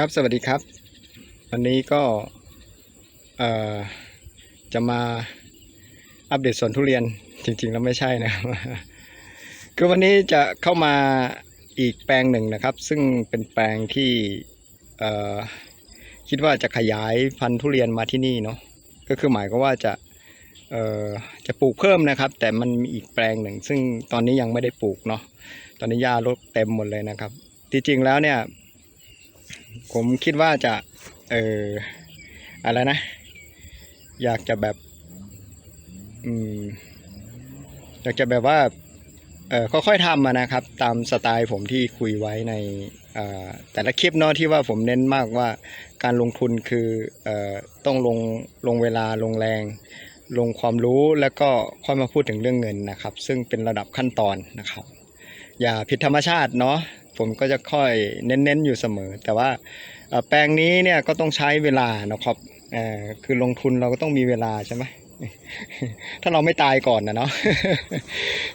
ครับสวัสดีครับ วันนี้ก็จะมาอัปเดตสวนทุเรียนจริง ๆ แล้วไม่ใช่นะครับ คือวันนี้จะเข้ามาอีกแปลงหนึ่งนะครับ ซึ่งเป็นแปลงที่คิดว่าจะขยายพันธุ์ทุเรียนมาที่นี่เนาะก็คือหมายก็ว่าจะจะปลูกเพิ่มนะครับ แต่มันมีอีกแปลงหนึ่ง ซึ่งตอนนี้ยังไม่ได้ปลูกเนาะตอนนี้หญ้ารกเต็มหมดเลยนะครับที่จริงแล้วเนี่ย ผมคิดว่าจะ เอออะไรนะ อยากจะแบบ อืม อยากจะแบบว่า เออค่อยๆทำนะครับ ตามสไตล์ผมที่คุยไว้ในแต่ละคลิปเนาะที่ว่าผมเน้นมากว่าการลงทุนคืออต้องลงลงเวลาลงแรง ลงความรู้แล้วก็ค่อยมาพูดถึงเรื่องเงินนะครับ ซึ่งเป็นระดับขั้นตอนนะครับ อย่าผิดธรรมชาติเนาะ ผมก็จะค่อยเน้นๆอยู่เสมอ แต่ว่าแปลงนี้เนี่ยก็ต้องใช้เวลานะครับคือลงทุนเราก็ต้องมีเวลาใช่ไหมถ้าเราไม่ตายก่อนนะเนาะ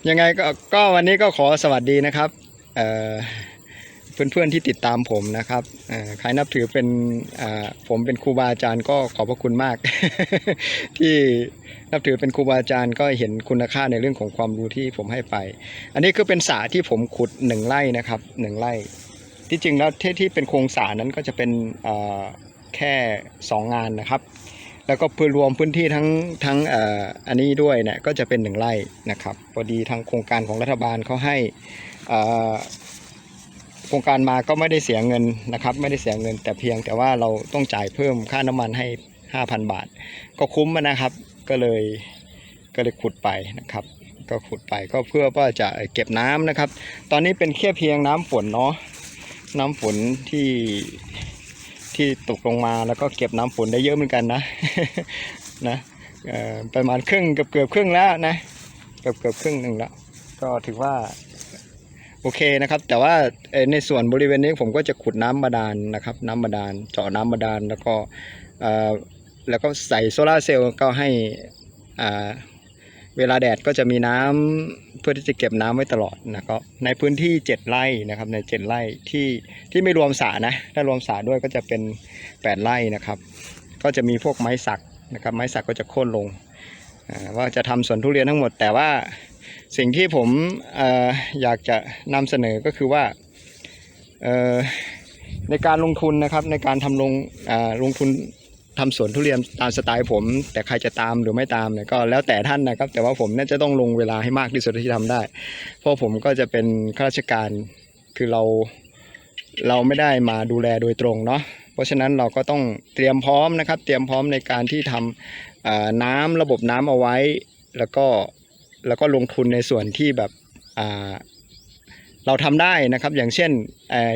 ยังไงกก็วันนี้ก็ขอสวัสดีนะครับ เพื่อนๆที่ติดตามผมนะครับใครนับถือเป็นผมเป็นครูบาอาจารย์ก็ขอบพระคุณมาก ที่นับถือเป็นครูบาอาจารย์ก็เห็นคุณค่าในเรื่องของความรู้ที่ผมให้ไป อันนี้คือเป็นสระที่ผมขุดหนึ่งไร่นะครับหนึ่งไร่ ที่จริงแล้วที่ที่เป็นโครงสระนั้นก็จะเป็นแค่สองงานนะครับ แล้วก็เพื่อรวมพื้นที่ทั้งทั้งอ,อันนี้ด้วยเนี่ยก็จะเป็นหนึ่งไร่นะครับพอดีทางโครงการของรัฐบาลเขาให้อ่อ โครงการมาก็ไม่ได้เสียเงินนะครับ ไม่ได้เสียเงิน แต่เพียงแต่ว่าเราต้องจ่ายเพิ่มค่าน้ำมันให้ 5,000 บาท ก็คุ้มนะครับ ก็เลยก็เลยขุดไปนะครับ ก็ขุดไปก็เพื่อว่าจะเก็บน้ำนะครับ ตอนนี้เป็นแค่เพียงน้ำฝนเนาะน้ำฝนที่ที่ตกลงมาแล้วก็เก็บน้ำฝนได้เยอะเหมือนกันนะนะประมาณครึ่งเกือบเกือบครึ่งแล้วนะเกือบเกือบครึ่งหนึ่งแล้วก็ถือว่า โอเคนะครับ แต่ว่าในส่วนบริเวณนี้ผมก็จะขุดน้ำบาดาลนะครับ น้ำบาดาลเจาะน้ำบาดาลแล้วก็แล้วก็ใส่โซลาเซลล์ก็ให้เวลาแดดก็จะมีน้ำเพื่อที่จะเก็บน้ำไว้ตลอดนะครับในพื้นที่ 7 ไร่นะครับใน 7 ไร่ที่ที่ไม่รวมสระนะถ้ารวมสระด้วยก็จะเป็น 8 ไร่นะครับ ก็จะมีพวกไม้สักนะครับไม้สักก็จะโค่นลงว่าจะทำสวนทุเรียนทั้งหมดแต่ว่า สิ่งที่ผมออยากจะนำเสนอก็คือว่าในการลงทุนนะครับในการทำลงลงทุนทำสวนทุเรียนตามสไตล์ผม แต่ใครจะตามหรือไม่ตามเนี่ยก็แล้วแต่ท่านนะครับ แต่ว่าผมน่าจะต้องลงเวลาให้มากที่สุดที่ทำได้ เพราะผมก็จะเป็นข้าราชการคือเราเราไม่ได้มาดูแลโดยตรงเนาะเพราะฉะนั้นเราก็ต้องเตรียมพร้อมนะครับ เตรียมพร้อมในการที่ทำน้ำระบบน้ำเอาไว้ แล้วก็ แล้วก็ลงทุนในส่วนที่แบบเราทำได้นะครับ อย่างเช่น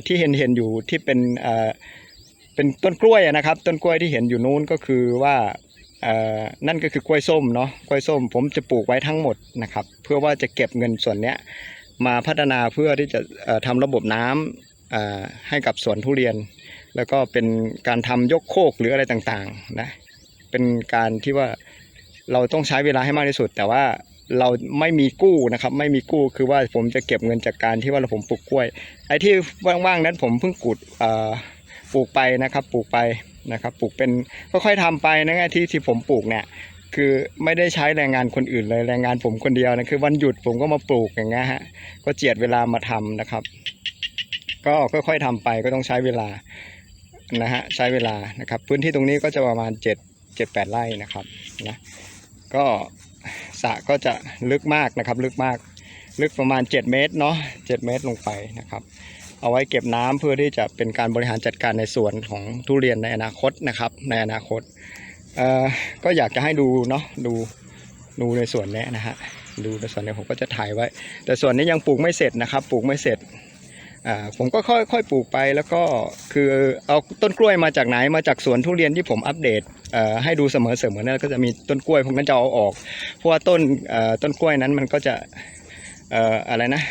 ที่เห็นเห็นอยู่ที่เป็นเป็นต้นกล้วยนะครับ ต้นกล้วยที่เห็นอยู่นู้นก็คือว่านั่นก็คือกล้วยส้มเนาะกล้วยส้ม ผมจะปลูกไว้ทั้งหมดนะครับ เพื่อว่าจะเก็บเงินส่วนเนี้ยมาพัฒนาเพื่อที่จะทำระบบน้ำให้กับสวนทุเรียน แล้วก็เป็นการทำยกโคกหรืออะไรต่างๆนะเป็นการที่ว่าเราต้องใช้เวลาให้มากที่สุด แต่ว่า เราไม่มีกู้นะครับ ไม่มีกู้คือว่าผมจะเก็บเงินจากการที่ว่าเราผมปลูกกล้วย ไอ้ที่ว่างๆนั้นผมเพิ่งกุดปลูกไปนะครับปลูกไปนะครับปลูกเป็นค่อยๆทำไปนะไงที่ที่ผมปลูกเนี่ยคือไม่ได้ใช้แรงงานคนอื่นเลยแรงงานผมคนเดียวนะคือวันหยุดผมก็มาปลูกอย่างเงี้ยฮะก็เจียดเวลามาทำนะครับ ก็ค่อยๆทำไปก็ต้องใช้เวลานะฮะใช้เวลานะครับ พื้นที่ตรงนี้ก็จะประมาณ7 7 8ไร่นะครับนะก็ สระก็จะลึกมากนะครับ ลึกมาก ลึกประมาณ 7 เมตรเนาะ7เมตรลงไปนะครับ เอาไว้เก็บน้ำเพื่อที่จะเป็นการบริหารจัดการในส่วนของทุเรียนในอนาคตนะครับ ในอนาคตเออก็อยากจะให้ดูเนาะดูดูในส่วนนี้นะฮะดูในส่วนนี้ผมก็จะถ่ายไว้ แต่ส่วนนี้ยังปลูกไม่เสร็จนะครับ ปลูกไม่เสร็จ อ่าผมก็ค่อยค่อยปลูกไปแล้วก็คือเอาต้นกล้วยมาจากไหนมาจากสวนทุเรียนที่ผมอัปเดตให้ดูเสมอเสมอนั่นก็จะมีต้นกล้วยผมก็จะเอาออก เพราะว่าต้นต้นกล้วยนั้นมันก็จะออะไรนะ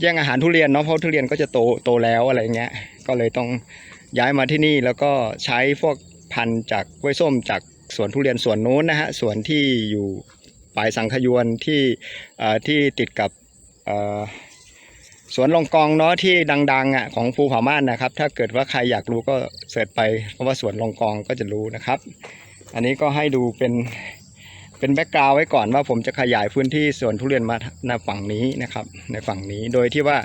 แย่งอาหารทุเรียนเนาะเพราะทุเรียนก็จะโตโตแล้วอะไรเงี้ยก็เลยต้องย้ายมาที่นี่แล้วก็ใช้พวกพันธุ์จากกล้วยส้มจากสวนทุเรียนสวนนู้นนะฮะสวนที่อยู่ปลายสังขยวนที่ที่ติดกับอ สวนลงกองเนาะที่ดังๆอะของภูผาม่านนะครับ ถ้าเกิดว่าใครอยากรู้ก็เสิร์ชไปเพราะว่าสวนลงกองก็จะรู้นะครับ อันนี้ก็ให้ดูเป็นเป็นแบ็กกราวไว้ก่อนว่าผมจะขยายพื้นที่สวนทุเรียนมาในฝั่งนี้นะครับ ในฝั่งนี้โดยที่ว่า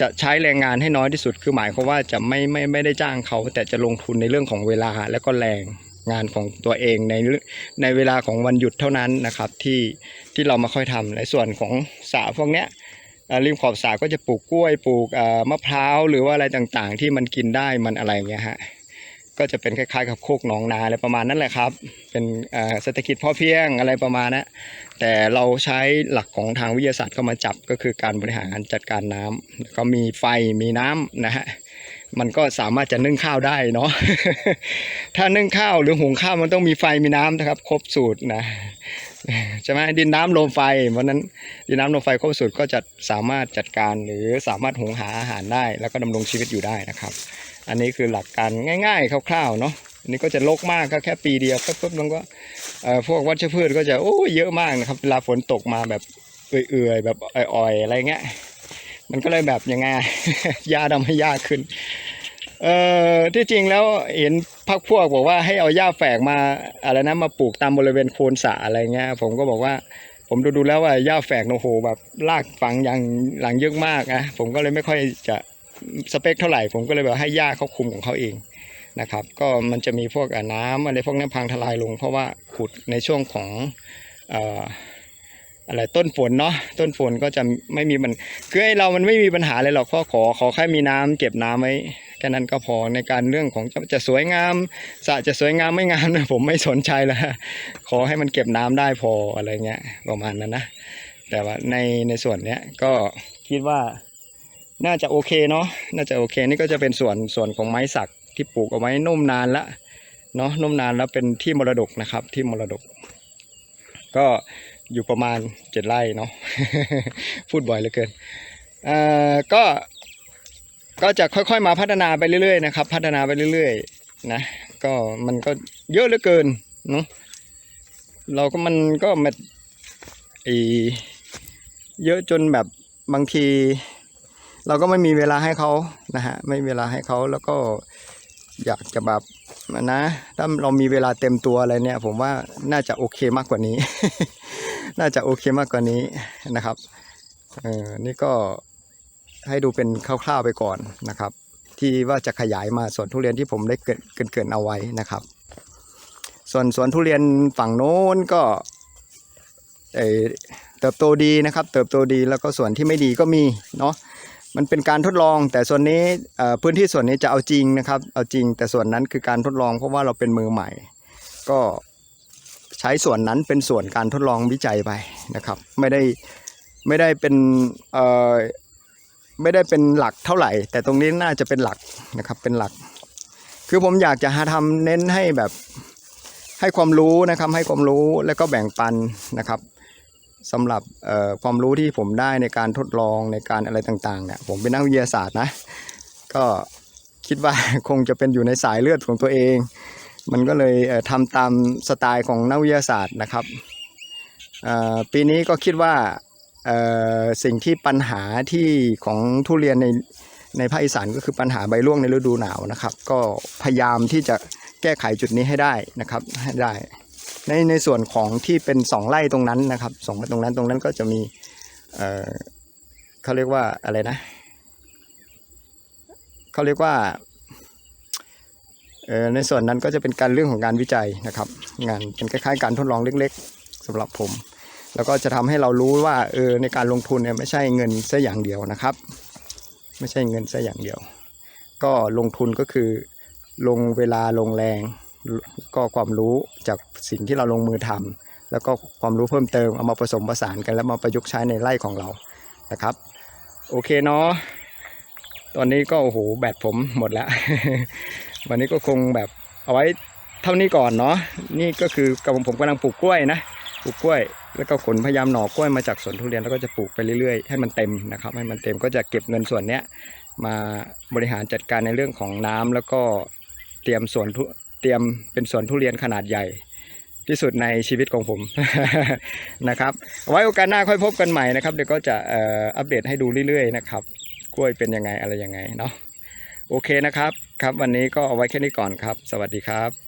จะใช้แรงงานให้น้อยที่สุด คือหมายความว่าจะไม่ไม่ไม่ได้จ้างเขา แต่จะลงทุนในเรื่องของเวลาและก็แรงงานของตัวเองในในเวลาของวันหยุดเท่านั้นนะครับที่ที่เรามาค่อยทำในส่วนของสระพวกเนี้ย ริมขอบสระก็จะปลูกกล้วยปลูกมะพร้าวหรือว่าอะไรต่างๆ ที่มันกินได้มันอะไรเงี้ยฮะก็จะเป็นคล้ายๆกับโคกหนองนาอะไรประมาณนั้นแหละครับ เป็นเศรษฐกิจพอเพียงอะไรประมาณนั้นแต่เราใช้หลักของทางวิทยาศาสตร์เข้ามาจับก็คือการบริหารจัดการน้ำแล้วก็มีไฟมีน้ำนะฮะมันก็สามารถจะนึ่งข้าวได้เนาะถ้านึ่งข้าวหรือหุงข้าวมันต้องมีไฟมีน้ำนะครับ ครบสูตรนะ ใช่ไหมดินน้ำลมไฟ เพราะนั้นดินน้ำลมไฟครบสูตรก็จะสามารถจัดการหรือสามารถหุงหาอาหารได้ แล้วก็ดำรงชีวิตอยู่ได้นะครับ อันนี้คือหลักการง่าย ๆ คร่าวๆเนาะอันนี้ก็จะลกมากก็แค่ปีเดียวปุ๊บๆแล้วก็พวกวัชพืชก็จะโอ้ยเยอะมากนะครับเวลาฝนตกมาแบบเอื่อยๆแบบอ่อยๆอะไรเงี้ยมันก็เลยแบบยังไงหญ้าดำให้หญ้าขึ้น เอ่อที่จริงแล้วเห็นพักพวกบอกว่าให้เอาหญ้าแฝกมาอะไรนะมาปลูกตามบริเวณโคนสระอะไรเงี้ย ผมก็บอกว่า ผมดูดูแล้วว่าหญ้าแฝกโอ้โหแบบลากฝังอย่างหลังเยอะมากนะผมก็เลยไม่ค่อยจะสเปคเท่าไหร่ ผมก็เลยแบบให้หญ้าเขาคุมของเขาเองนะครับ ก็มันจะมีพวกอะน้ำอะไรพวกนี้พังทลายลง เพราะว่าขุดในช่วงของเอ่ออะไรต้นฝนเนาะต้นฝนก็จะไม่มีมันคือไอเรามันไม่มีปัญหาเลยหรอกข้อขอขอแค่มีน้ำเก็บน้ำไว้ แค่นั้นก็พอในการเรื่องของจะสวยงามสระจะสวยงามไม่งามนะผมไม่สนใจแล้วขอให้มันเก็บน้ำได้พออะไรเงี้ยประมาณนั้นนะ แต่ว่าในในส่วนเนี้ยก็คิดว่าน่าจะโอเคเนาะน่าจะโอเคนี่ก็จะเป็นส่วนส่วนของไม้สักที่ปลูกเอาไว้นุ่มนานละเนาะนุ่มนานแล้วเป็นที่มรดกนะครับ ที่มรดก ก็อยู่ประมาณเจ็ดไร่เนาะพูดบ่อยเหลือเกินเอ่อก็ ก็จะค่อยๆมาพัฒนาไปเรื่อยๆนะครับ พัฒนาไปเรื่อยๆนะก็มันก็เยอะเหลือเกินเนาะเราก็มันก็มาไอเยอะจนแบบบางที เราก็ไม่มีเวลาให้เขานะฮะไม่มีเวลาให้เขาแล้วก็อยากจะแบบนะถ้าเรามีเวลาเต็มตัวอะไรเนี่ย ผมว่าน่าจะโอเคมากกว่านี้ น่าจะโอเคมากกว่านี้นะครับเออนี่ก็ ให้ดูเป็นคร่าวๆไปก่อนนะครับ ที่ว่าจะขยายมาสวนทุเรียนที่ผมได้เกินเกินเกินเอาไว้นะครับ ส่วนสวนทุเรียนฝั่งโน้นก็เออเติบโตดีนะครับ เติบโตดีแล้วก็ส่วนที่ไม่ดีก็มีเนาะมันเป็นการทดลอง แต่ส่วนนี้พื้นที่ส่วนนี้จะเอาจริงนะครับ เอาจริง แต่ส่วนนั้นคือการทดลองเพราะว่าเราเป็นมือใหม่ ก็ใช้ส่วนนั้นเป็นส่วนการทดลองวิจัยไปนะครับ ไม่ได้ไม่ได้เป็นเอ่อ ไม่ได้เป็นหลักเท่าไหร่ แต่ตรงนี้น่าจะเป็นหลักนะครับเป็นหลัก คือผมอยากจะหาทำเน้นให้แบบให้ความรู้นะครับให้ความรู้แล้วก็แบ่งปันนะครับสำหรับความรู้ที่ผมได้ในการทดลองในการอะไรต่างๆเนี่ยผมเป็นนักวิทยาศาสตร์นะ ก็คิดว่าคงจะเป็นอยู่ในสายเลือดของตัวเอง มันก็เลยทำตามสไตล์ของนักวิทยาศาสตร์นะครับปีนี้ก็คิดว่า สิ่งที่ปัญหาที่ของทุเรียนในในภาคอีสานก็คือปัญหาใบร่วงในฤดูหนาวนะครับ ก็พยายามที่จะแก้ไขจุดนี้ให้ได้นะครับให้ได้ ในในส่วนของที่เป็นสองไร่ตรงนั้นนะครับสองไร่ตรงนั้นตรงนั้นก็จะมีเเขาเรียกว่าอะไรนะเขาเรียกว่าในส่วนนั้นก็จะเป็นการเรื่องของการวิจัยนะครับ งานเป็นคล้ายๆการทดลองเล็ก ๆสำหรับผม แล้วก็จะทำให้เรารู้ว่าเออในการลงทุนเนี่ยไม่ใช่เงินแค่อย่างเดียวนะครับ ไม่ใช่เงินแค่อย่างเดียว ก็ลงทุนก็คือลงเวลาลงแรง ก็ความรู้จากสิ่งที่เราลงมือทำแล้วก็ความรู้เพิ่มเติมเอามาผสมผสานกันแล้วมาประยุกต์ใช้ในไร่ของเรานะครับ โอเคเนาะตอนนี้ก็โอ้โหแบตผมหมดแล้ว วันนี้ก็คงแบบเอาไว้เท่านี้ก่อนเนาะนี่ก็คือกำลังผมกำลังปลูกกล้วยนะปลูกกล้วย แล้วก็ขนพยายามหน่อกล้วยมาจากสวนทุเรียนแล้วก็จะปลูกไปเรื่อยๆให้มันเต็มนะครับให้มันเต็มก็จะเก็บเงินส่วนเนี้ยมาบริหารจัดการในเรื่องของน้ำแล้วก็เตรียมสวนทุเตรียมเป็นสวนทุเรียนขนาดใหญ่ที่สุดในชีวิตของผมนะครับ ไว้โอกาสหน้าค่อยพบกันใหม่นะครับ เดี๋ยวก็จะอัปเดตให้ดูเรื่อยๆนะครับ กล้วยเป็นยังไงอะไรยังไงเนาะโอเคนะครับครับ วันนี้ก็เอาไว้แค่นี้ก่อนครับ สวัสดีครับ